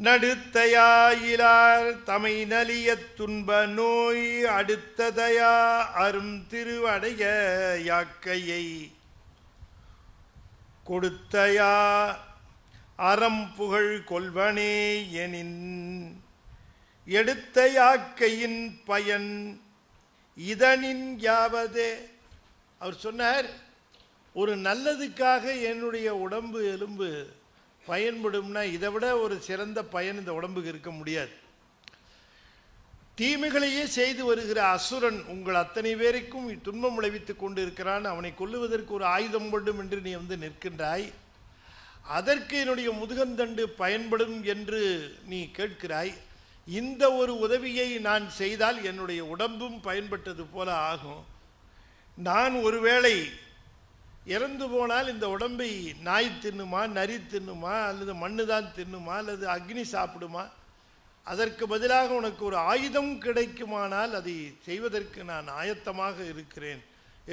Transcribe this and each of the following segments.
நடுத்தையாயிலார் தமை நலியத் துன்ப நோய் அடுத்ததையா அரும் திருவடைய யாக்கையை கொடுத்தையா அறம் புகழ் கொள்வனே எனின் எடுத்த யாக்கையின் பயன் இதனின் யாவதே. அவர் சொன்னார் ஒரு நல்லதுக்காக என்னுடைய உடம்பு எலும்பு பயன்படும்னா இதை விட ஒரு சிறந்த பயன் இந்த உடம்புக்கு இருக்க முடியாது. தீமைகளையே செய்து வருகிற அசுரன் உங்கள் அத்தனை பேருக்கும் துன்பம் விளைவித்துக் கொண்டு இருக்கிறான் அவனை கொல்லுவதற்கு ஒரு ஆயுதம் வேண்டும் என்று நீ வந்து நிற்கின்றாய். அதற்கு என்னுடைய முதுகந்தண்டு பயன்படும் என்று நீ கேட்கிறாய். இந்த ஒரு உதவியை நான் செய்தால் என்னுடைய உடம்பும் பயன்பட்டது போல ஆகும். நான் ஒருவேளை இறந்து போனால் இந்த உடம்பை நாய் தின்னுமா நரி தின்னுமா அல்லது மண்ணு தான் தின்னுமா அல்லது அக்னி சாப்பிடுமா? அதற்கு பதிலாக உனக்கு ஒரு ஆயுதம் கிடைக்குமானால் அதை செய்வதற்கு நான் ஆயத்தமாக இருக்கிறேன்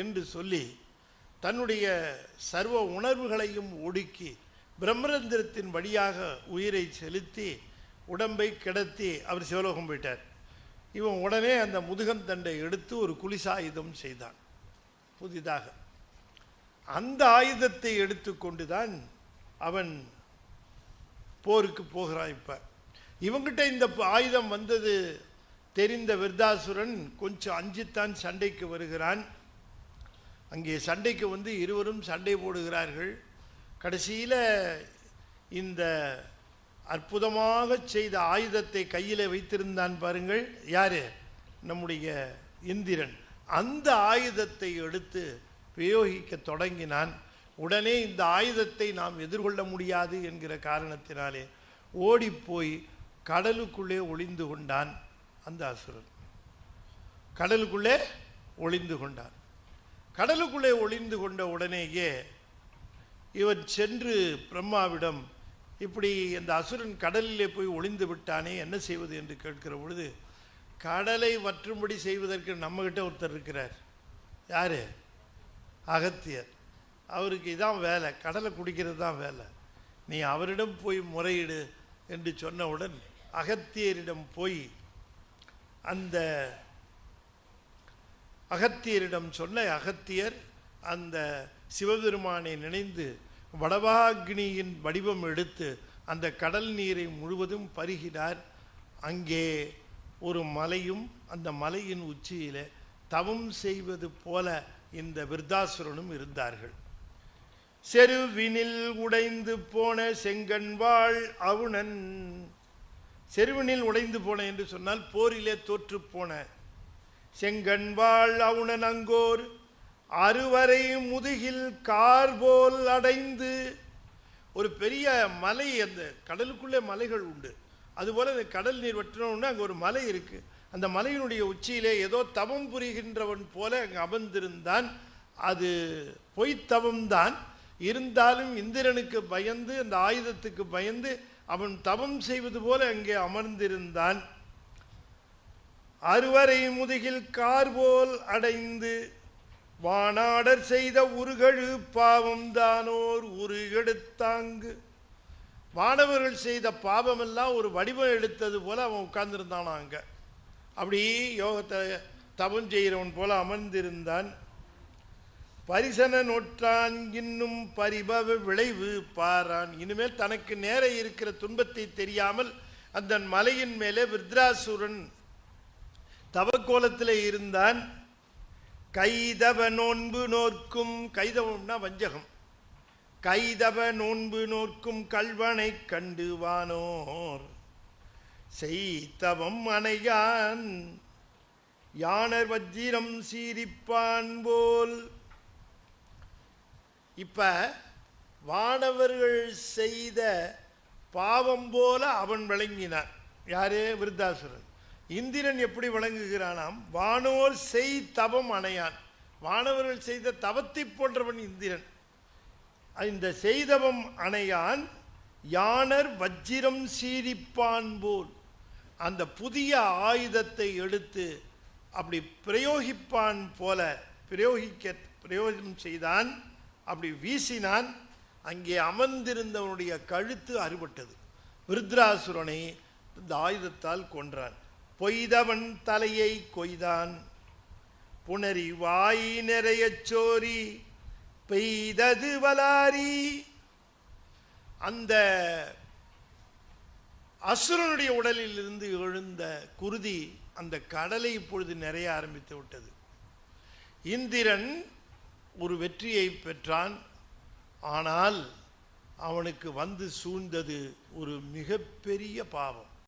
என்று சொல்லி தன்னுடைய சர்வ உணர்வுகளையும் ஒடுக்கி பிரம்மரந்திரத்தின் வழியாக உயிரை செலுத்தி உடம்பை கிடத்தி அவர் சிவலோகம் போயிட்டார். இவன் உடனே அந்த முதுகந்தண்டை எடுத்து ஒரு குளிசாயுதம் செய்தான். புதிதாக. அந்த ஆயுதத்தை எடுத்துக்கொண்டு தான் அவன் போருக்கு போகிறான் இப்போ. இவங்கிட்ட இந்த ஆயுதம் வந்தது தெரிந்த விருதாசுரன் கொஞ்சம் அஞ்சித்தான் சண்டைக்கு வருகிறான். அங்கே சண்டைக்கு வந்து இருவரும் சண்டை போடுகிறார்கள். கடைசியில் இந்த அற்புதமாக செய்த ஆயுதத்தை கையில் வைத்திருந்தான் பாருங்கள். யார்? நம்முடைய இந்திரன். அந்த ஆயுதத்தை எடுத்து பிரயோகிக்க தொடங்கினான். உடனே இந்த ஆயுதத்தை நாம் எதிர்கொள்ள முடியாது என்கிற காரணத்தினாலே ஓடிப்போய் கடலுக்குள்ளே ஒளிந்து கொண்டான் அந்த அசுரன். கடலுக்குள்ளே ஒளிந்து கொண்டான். கடலுக்குள்ளே ஒளிந்து கொண்ட உடனேயே இவன் சென்று பிரம்மாவிடம் இப்படி இந்த அசுரன் கடலிலே போய் ஒளிந்து விட்டானே என்ன செய்வது? என்று கேட்கிற பொழுது கடலை வற்றும்படி செய்வதற்கு நம்மகிட்ட ஒருத்தர் இருக்கிறார். யார்? அகத்தியர். அவருக்கு இதான் வேலை. கடலை குடிக்கிறது தான் வேலை. நீ அவரிடம் போய் முறையிடு என்று சொன்னவுடன் அகத்தியரிடம் போய் அந்த அகத்தியரிடம் சொன்ன அகத்தியர் அந்த சிவபெருமானை நினைந்து வடவாக்னியின் வடிவம் எடுத்து அந்த கடல் நீரை முழுவதும் பருகினார். அங்கே ஒரு மலையும் அந்த மலையின் உச்சியில் தவம் செய்வது போல இந்த விருத்தாசுரனும் இருந்தார்கள். செருவினில் உடைந்து போன செங்கன்வாள் அவுணன் செருவினில் உடைந்து போன என்று சொன்னால் போரிலே தோற்று போன செங்கன்வாள் அவுணன் அங்கோர் அறுவரை முதுகில் கார் போல் அடைந்து ஒரு பெரிய மலை அந்த கடலுக்குள்ளே மலைகள் உண்டு. அதுபோல் இந்த கடல் நீர் வற்றினோம்னா அங்கே ஒரு மலை இருக்குது அந்த மலையினுடைய உச்சியிலே ஏதோ தவம் புரிகின்றவன் போல அங்கே அமர்ந்திருந்தான். அது பொய்த்தவம்தான் இருந்தாலும் இந்திரனுக்கு பயந்து அந்த ஆயுதத்துக்கு பயந்து அவன் தவம் செய்வது போல அங்கே அமர்ந்திருந்தான். அறுவரை முதுகில் கார் போல் அடைந்து வானாடர் செய்த உருகழு பாவம்தானோர் உருகெடுத்தாங்கு. மாணவர்கள் செய்த பாவமெல்லாம் ஒரு வடிவம் எடுத்தது போல் அவன் உட்கார்ந்துருந்தானா அங்கே? அப்படி யோகத்தை தவம் செய்கிறவன் போல் அமர்ந்திருந்தான். பரிசன நோற்றான் இன்னும் பரிபவ விளைவு பாரான். இனிமேல் தனக்கு நேர இருக்கிற துன்பத்தை தெரியாமல் அந்த மலையின் மேலே விருத்ராசுரன் தவக்கோலத்தில் இருந்தான். கைதவ நோன்பு நோர்க்கும் கைதவம்னா வஞ்சகம். கைதவ நோன்பு நோர்க்கும் கல்வனை கண்டு வானோர் செய்தவம் அணையான் யானர் வஜ்ஜிரம் சீரிப்பான் போல். இப்ப வானவர்கள் செய்த பாவம் போல அவன் விளங்கினான். யாரே? விருத்தாசுரன் இந்திரன் எப்படி விளங்குகிறானாம்? வானோர் செய் தவம் அணையான். வானவர்கள் செய்த தவத்தை போன்றவன் இந்திரன். இந்த செய்தவம் அணையான் யானர் வஜ்ஜிரம் சீரிப்பான் போல். அந்த புதிய ஆயுதத்தை எடுத்து அப்படி பிரயோகிப்பான் போல பிரயோகிக்க பிரயோகம் செய்தான் அப்படி வீசினான் அங்கே அமர்ந்திருந்தவனுடைய கழுத்து அறுபட்டது. விருத்ராசுரனை இந்த ஆயுதத்தால் கொன்றான். பொய்தவன் தலையை கொய்தான். புனரி வாய் நிறையச் சோரி பெய்தது வலாரி. அந்த அசுரனுடைய உடலில் இருந்து எழுந்த குருதி அந்த கடலை இப்பொழுது நிறைய ஆரம்பித்து விட்டது. இந்திரன் ஒரு வெற்றியை பெற்றான். ஆனால் அவனுக்கு வந்து சூழ்ந்தது ஒரு மிகப்பெரிய பாவம்.